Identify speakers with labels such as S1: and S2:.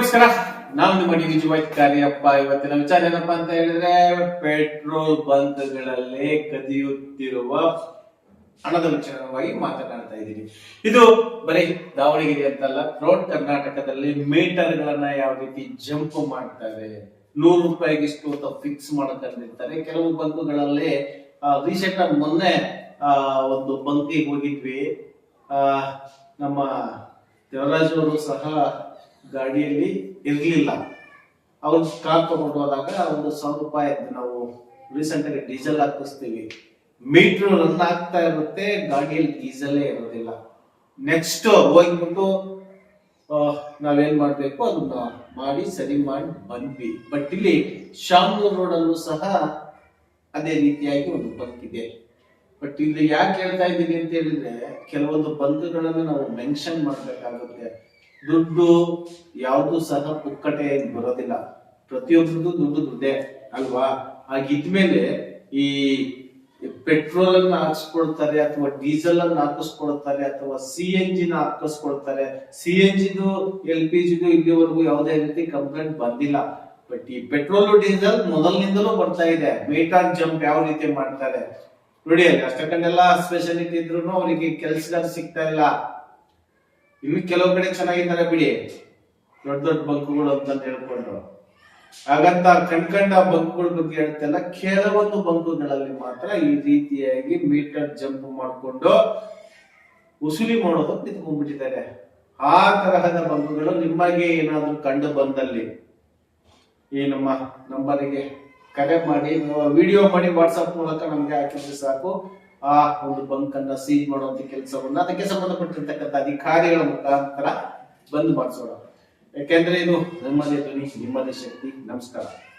S1: ನಮಸ್ಕಾರ. ನಾವು ನಿಮ್ಮ ಡಿ ಕಾರ್ಯಪ್ಪ ಇವತ್ತಿನ ವಿಚಾರ ಏನಪ್ಪಾ ಅಂತ ಹೇಳಿದ್ರೆ ಪೆಟ್ರೋಲ್ ಬಂಕ್ಗಳಲ್ಲಿ ಕದಿಯುತ್ತಿರುವ ಹಣದ ವಿಚಾರವಾಗಿ ಮಾತನಾಡ್ತಾ ಇದ್ದೀನಿ. ಇದು ಬರೀ ದಾವಣಗೆರೆ ಅಂತಲ್ಲ ರೋಡ್ ಕರ್ನಾಟಕದಲ್ಲಿ ಮೀಟರ್ ಗಳನ್ನ ಯಾವ ರೀತಿ ಜಂಪ್ ಮಾಡ್ತಾರೆ ನೂರು ರೂಪಾಯಿಗೆ ಇಷ್ಟು ಅಂತ ಫಿಕ್ಸ್ ಮಾಡ್ತಾರೆ ಕೆಲವು ಬಂಕ್ಗಳಲ್ಲಿ ರೀಸೆಂಟ್ ಆಗಿ ಮೊನ್ನೆ ಆ, ಒಂದು ಬಂಕಿಗೆ ಹೋಗಿದ್ವಿ. ಆ, ನಮ್ಮ ದೇವರಾಜ್ ಅವರು ಸಹ ಗಾಡಿಯಲ್ಲಿ ಇರಲಿಲ್ಲ. ಅವ್ರು ಕಾರ್ ತಗೊಂಡು ಹೋದಾಗ ಒಂದು ಸಾವಿರ ರೂಪಾಯಿ ನಾವು ರೀಸೆಂಟ್ ಆಗಿ ಡೀಸೆಲ್ ಹಾಕಿಸ್ತೀವಿ. ಮೀಟರ್ ರನ್ ಆಗ್ತಾ ಇರುತ್ತೆ, ಗಾಡಿಯಲ್ಲಿ ಡೀಸೆಲೇ ಇರೋದಿಲ್ಲ. ನೆಕ್ಸ್ಟ್ ಹೋಗ್ಬಿಟ್ಟು ನಾವೇನ್ ಮಾಡ್ಬೇಕು? ಅದನ್ನ ಮಾಡಿ, ಸರಿ ಮಾಡಿ, ಬಂದ್ವಿ. ಬಟ್ ಇಲ್ಲಿ ಶಾಮೂರ್ ರೋಡ್ ಅಲ್ಲೂ ಸಹ ಅದೇ ರೀತಿಯಾಗಿ ಒಂದು ಬಂಕ್ ಇದೆ. ಬಟ್ ಇಲ್ಲಿ ಯಾಕೆ ಹೇಳ್ತಾ ಇದ್ದೀನಿ ಅಂತ ಹೇಳಿದ್ರೆ, ಕೆಲವೊಂದು ಬಂಕ್ಗಳನ್ನ ನಾವು ಮೆನ್ಷನ್ ಮಾಡ್ಬೇಕಾಗುತ್ತೆ. ದುಡ್ಡು ಯಾವುದು ಸಹ ಪುಕ್ಕಟೆ ಬರೋದಿಲ್ಲ. ಪ್ರತಿಯೊಬ್ಬರದ್ದು ದುಡ್ಡು ದುಡ್ಡೇ ಅಲ್ವಾ? ಹಾಗಿದ್ಮೇಲೆ ಈ ಪೆಟ್ರೋಲ್ ಅನ್ನ ಹಾಕಿಸ್ಕೊಳ್ತಾರೆ ಅಥವಾ ಡೀಸೆಲ್ ಅನ್ನ ಹಾಕಿಸ್ಕೊಳ್ತಾರೆ ಅಥವಾ ಸಿ ಎನ್ ಜಿನ ಹಾಕಿಸ್ಕೊಳ್ತಾರೆ. ಸಿ ಎನ್ ಜಿದು, ಎಲ್ ಪಿ ಜಿದು ಇಲ್ಲಿವರೆಗೂ ಯಾವುದೇ ರೀತಿ ಕಂಪ್ಲೇಂಟ್ ಬಂದಿಲ್ಲ. ಬಟ್ ಈ ಪೆಟ್ರೋಲ್, ಡೀಸೆಲ್ ಮೊದಲಿನಿಂದಲೂ ಬರ್ತಾ ಇದೆ. ಆನ್ ಜಂಪ್ ಯಾವ ರೀತಿ ಮಾಡ್ತಾರೆ? ನೋಡಿ, ಅಲ್ಲಿ ಸ್ಪೆಷಾಲಿಟಿ ಇದ್ರು ಅವರಿಗೆ ಕೆಲ್ಸಗಾರ ಸಿಗ್ತಾ ಇಲ್ಲ. ಇನ್ನು ಕೆಲವು ಕಡೆ ಚೆನ್ನಾಗಿದ್ದಾರೆ ಬಿಡಿ. ದೊಡ್ಡ ದೊಡ್ಡ ಬಂಕುಗಳು ಅಂತ ಹೇಳ್ಕೊಂಡು ಹಾಗಂತ ಕಣ್ಕಂಡ ಬಂಕುಗಳ ಬಗ್ಗೆ ಹೇಳ್ತಲ್ಲ ಕೆಲವೊಂದು ಬಂಕುಗಳಲ್ಲಿ ಮಾತ್ರ ಈ ರೀತಿಯಾಗಿ ಮೀಟರ್ ಜಂಪ್ ಮಾಡಿಕೊಂಡು ವಸೂಲಿ ಮಾಡೋದು ನಿಂತ್ಕೊಂಡ್ಬಿಟ್ಟಿದ್ದಾರೆ. ಆ ತರಹದ ಬಂಕುಗಳು ನಿಮಗೆ ಏನಾದ್ರೂ ಕಂಡು ಬಂದಲ್ಲಿ ಈ ನಮ್ಮ ನಂಬರಿಗೆ ಕರೆ ಮಾಡಿ ವಿಡಿಯೋ ಮಾಡಿ ವಾಟ್ಸಪ್ ಮೂಲಕ ನಮ್ಗೆ ಹಾಕಿದ್ರೆ ಸಾಕು. ಆ ಒಂದು ಬಂಕ್ ಅನ್ನ ಸೀಲ್ ಮಾಡುವಂತ ಕೆಲಸವನ್ನ ಅದಕ್ಕೆ ಸಂಬಂಧಪಟ್ಟಿರ್ತಕ್ಕಂಥ ಅಧಿಕಾರಿಗಳ ಮುಖಾಂತರ ಬಂದ್ ಮಾಡಿಸೋಣ. ಯಾಕೆಂದ್ರೆ ಇದು ನಮ್ಮದೇ ಧ್ವನಿ ನಿಮ್ಮದೇ ಶಕ್ತಿ, ನಮಸ್ಕಾರ.